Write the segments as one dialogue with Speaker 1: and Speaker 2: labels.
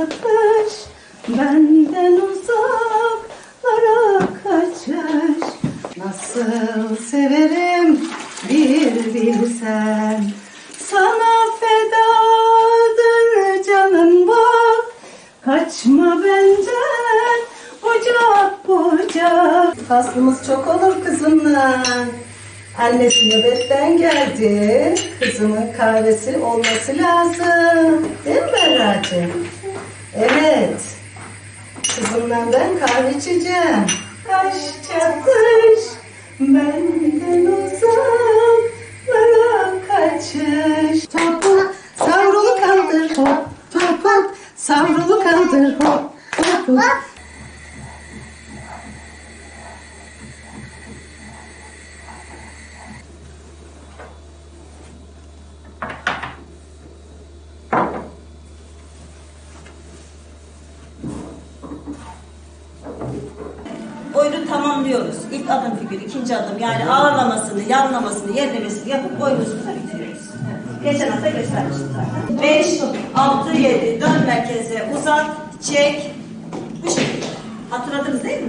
Speaker 1: çatış Benden uzaklara kaçış Nasıl severim bir bilsen Sana fedadır canım bak Kaçma benden bucak bucak Faslımız çok olur kızımla Annesi nöbetten geldi. Kızımın kahvesi olması lazım. Değil mi Berra'cığım? Evet. Kızımdan ben kahve içeceğim. Taş çatış benden uzaklara kaçış. Topuk savrulu kaldır hop. Topuk savrulu kaldır hop. Topuk.
Speaker 2: Oyunu tamamlıyoruz. İlk adım figür, ikinci adım yani ağırlamasını, yavlamasını, yerlemesini yapıp oyunumuzu bitiriyoruz. Geçen hafta göstermiştim zaten. 5, 6, 7, dön merkeze, uzat, çek. Bu şekilde. Hatırladınız değil mi?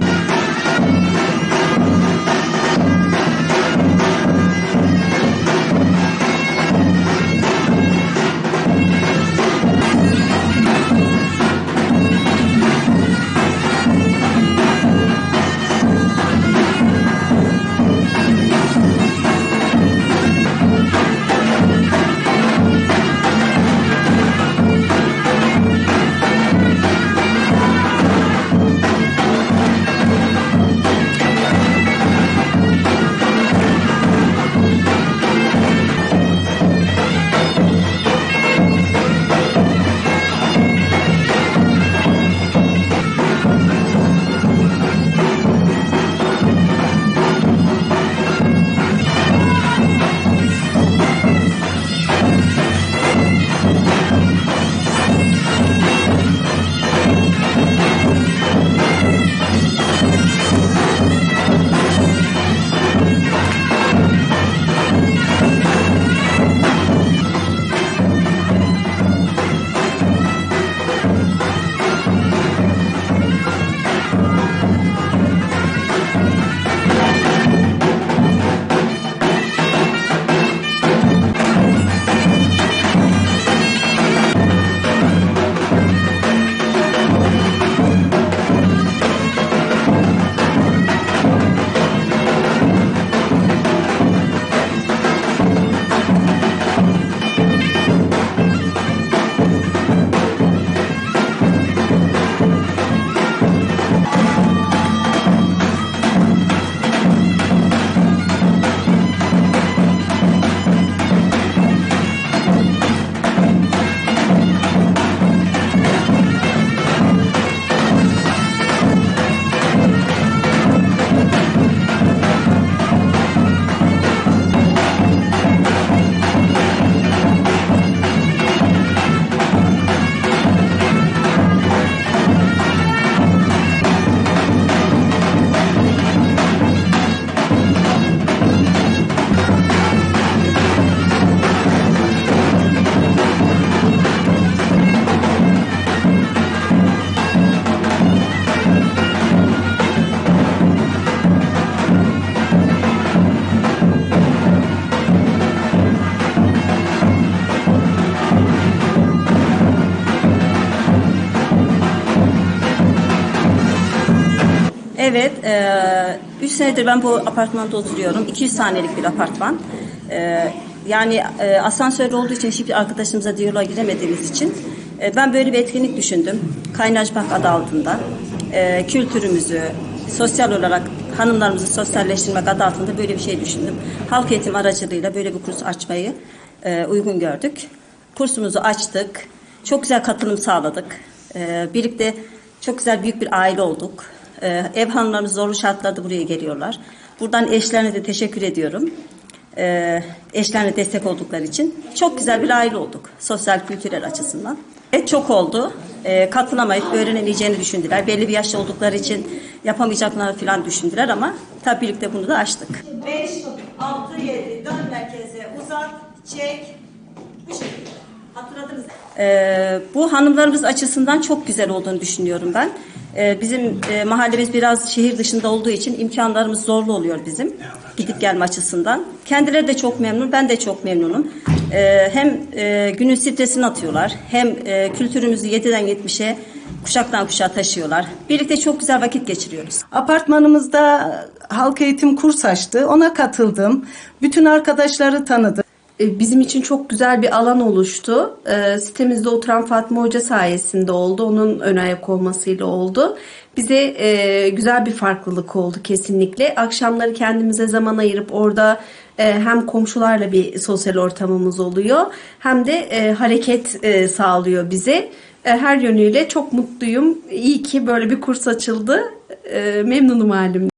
Speaker 2: Evet, 3 senedir ben bu apartmanda oturuyorum. 200 saniyelik bir apartman. E, yani e, asansörlü olduğu için hiçbir arkadaşımıza diyaloğa giremediğimiz için e, ben böyle bir etkinlik düşündüm. Kaynaşmak adı altında. E, kültürümüzü, sosyal olarak hanımlarımızı sosyalleştirmek adı altında böyle bir şey düşündüm. Halk eğitim aracılığıyla böyle bir kurs açmayı e, uygun gördük. Kursumuzu açtık. Çok güzel katılım sağladık. E, birlikte çok güzel büyük bir aile olduk. Ee, ev hanımlarımız zorlu şartlarda buraya geliyorlar. Buradan eşlerine de teşekkür ediyorum. Ee, eşlerine destek oldukları için. Çok güzel bir aile olduk. Sosyal kültürel açısından. Evet, çok oldu. Ee, katılamayıp öğrenemeyeceğini düşündüler. Belli bir yaşta oldukları için yapamayacaklarını falan düşündüler ama tabii birlikte bunu da açtık. 5, 6, 7 dön merkeze uzat, çek. Bu şekilde. Hatırladınız. Ee, bu hanımlarımız açısından çok güzel olduğunu düşünüyorum ben. Ee, bizim e, mahallemiz biraz şehir dışında olduğu için imkanlarımız zorlu oluyor bizim gidip gelme açısından. Kendileri de çok memnun, ben de çok memnunum. Ee, hem e, günün stresini atıyorlar, hem e, kültürümüzü 7'den 70'e kuşaktan kuşağa taşıyorlar. Birlikte çok güzel vakit geçiriyoruz.
Speaker 1: Apartmanımızda halk eğitim kurs açtı. Ona katıldım. Bütün arkadaşları tanıdım.
Speaker 3: E, bizim için çok güzel bir alan oluştu. E, sitemizde oturan Fatma Hoca sayesinde oldu. Onun ön ayak olmasıyla oldu. Bize e, güzel bir farklılık oldu kesinlikle. Akşamları kendimize zaman ayırıp orada e, hem komşularla bir sosyal ortamımız oluyor hem de e, hareket e, sağlıyor bize. E, her yönüyle çok mutluyum. İyi ki böyle bir kurs açıldı. E, memnunum halimden.